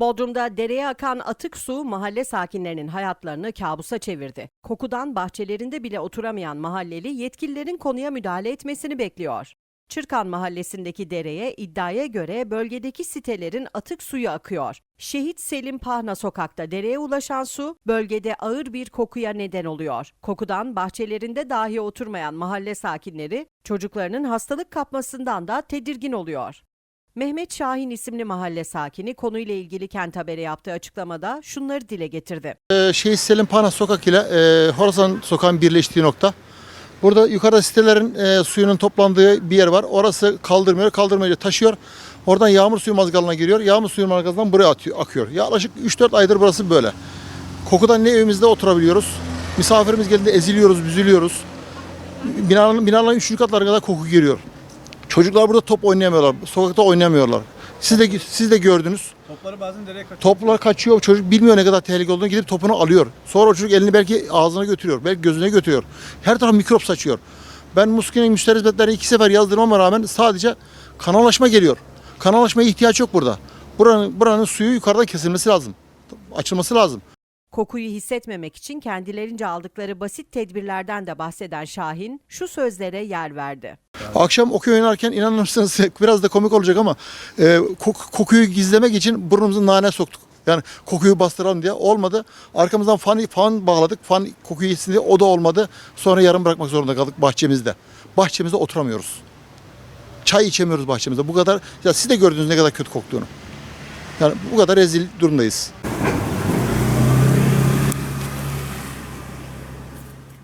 Bodrum'da dereye akan atık su mahalle sakinlerinin hayatlarını kabusa çevirdi. Kokudan bahçelerinde bile oturamayan mahalleli yetkililerin konuya müdahale etmesini bekliyor. Çırkan mahallesindeki dereye iddiaya göre bölgedeki sitelerin atık suyu akıyor. Şehit Selim Pahna sokakta dereye ulaşan su bölgede ağır bir kokuya neden oluyor. Kokudan bahçelerinde dahi oturmayan mahalle sakinleri çocuklarının hastalık kapmasından da tedirgin oluyor. Mehmet Şahin isimli mahalle sakini konuyla ilgili Kent Haber'e yaptığı açıklamada şunları dile getirdi. Ee, Şehit Selim Pana Sokak ile e, Horasan Sokak'ın birleştiği nokta. Burada yukarıda sitelerin e, suyunun toplandığı bir yer var. Orası kaldırmıyor, kaldırmayınca taşıyor. Oradan yağmur suyu mazgalına giriyor. Yağmur suyu mazgalından buraya atıyor, akıyor. Yaklaşık 3-4 aydır burası böyle. Kokudan ne evimizde oturabiliyoruz. Misafirimiz geldiğinde eziliyoruz, büzülüyoruz. Binaların, binaların üçüncü katlarına kadar koku giriyor. Çocuklar burada top oynayamıyorlar. Sokakta oynayamıyorlar. Siz de, siz de gördünüz. Topları bazen dereye kaçıyor. Toplar kaçıyor. Çocuk bilmiyor ne kadar tehlikeli olduğunu gidip topunu alıyor. Sonra o çocuk elini belki ağzına götürüyor. Belki gözüne götürüyor. Her taraf mikrop saçıyor. Ben Muski'nin müşteri hizmetlerine iki sefer yazdırmama rağmen sadece kanalaşma geliyor. Kanalaşmaya ihtiyaç yok burada. Buranın, buranın suyu yukarıdan kesilmesi lazım. Açılması lazım. Kokuyu hissetmemek için kendilerince aldıkları basit tedbirlerden de bahseden Şahin şu sözlere yer verdi. Akşam okey oynarken inanır mısınız biraz da komik olacak ama e, kok- kokuyu gizlemek için burnumuzu nane soktuk. Yani kokuyu bastıralım diye olmadı. Arkamızdan fan, fan bağladık. Fan kokuyu yesin diye o da olmadı. Sonra yarım bırakmak zorunda kaldık bahçemizde. Bahçemizde oturamıyoruz. Çay içemiyoruz bahçemizde. Bu kadar ya siz de gördünüz ne kadar kötü koktuğunu. Yani bu kadar rezil durumdayız.